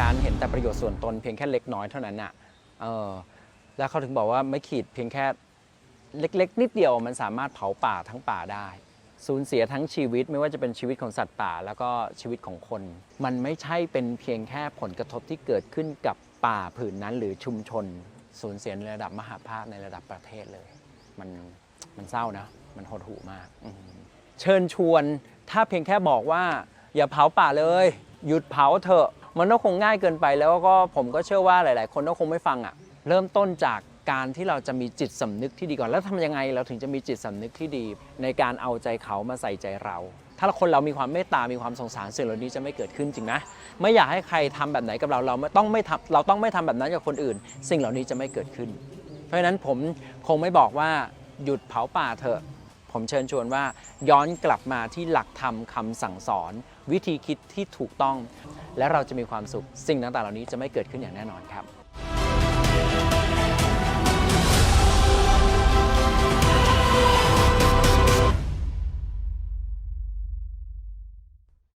การเห็นแต่ประโยชน์ส่วนตนเพียงแค่เล็กน้อยเท่านั้นน่ะเออแล้วเขาถึงบอกว่าไม่ขีดเพียงแค่เล็กๆ นิดเดียวมันสามารถเผาป่าทั้งป่าได้สูญเสียทั้งชีวิตไม่ว่าจะเป็นชีวิตของสัตว์ป่า แล้วก็ชีวิตของคน มันไม่ใช่เป็นเพียงแค่ผลกระทบที่เกิดขึ้นกับป่าผืนนั้นหรือชุมชน สูญเสียในระดับมหาภาคในระดับประเทศเลย มันมันเศร้านะ มันหดหู่มาก เชิญชวนถ้าเพียงแค่บอกว่า อย่าเผาป่าเลย หยุดเผาเถอะ มันก็คงง่ายเกินไปแล้วก็ผมก็เชื่อว่าหลาย ๆ คนก็คงไม่ฟังอะ่ะเริ่มต้นจากการที่เราจะมีจิตสำนึกที่ดีก่อน แล้วทำยังไงเราถึงจะมีจิตสำนึกที่ดี ในการเอาใจเขามาใส่ใจเรา ถ้าคนเรามีความเมตตา มีความสงสารสิ่งเหล่านี้จะไม่เกิดขึ้นจริงนะไม่อยากให้ใครทำแบบไหนกับเราเราไม่ต้องไม่ทำเราต้องไม่ทำแบบนั้นกับคนอื่น สิ่งเหล่านี้จะไม่เกิดขึ้น เพราะฉะนั้นผมคงไม่บอกว่าหยุดเผาป่าเถอะ ผมเชิญชวนว่าย้อนกลับมาที่หลักธรรมคำสั่งสอน วิธีคิดที่ถูกต้อง และเราจะมีความสุขสิ่งต่างๆเหล่านี้จะไม่เกิดขึ้นอย่างแน่นอนครับ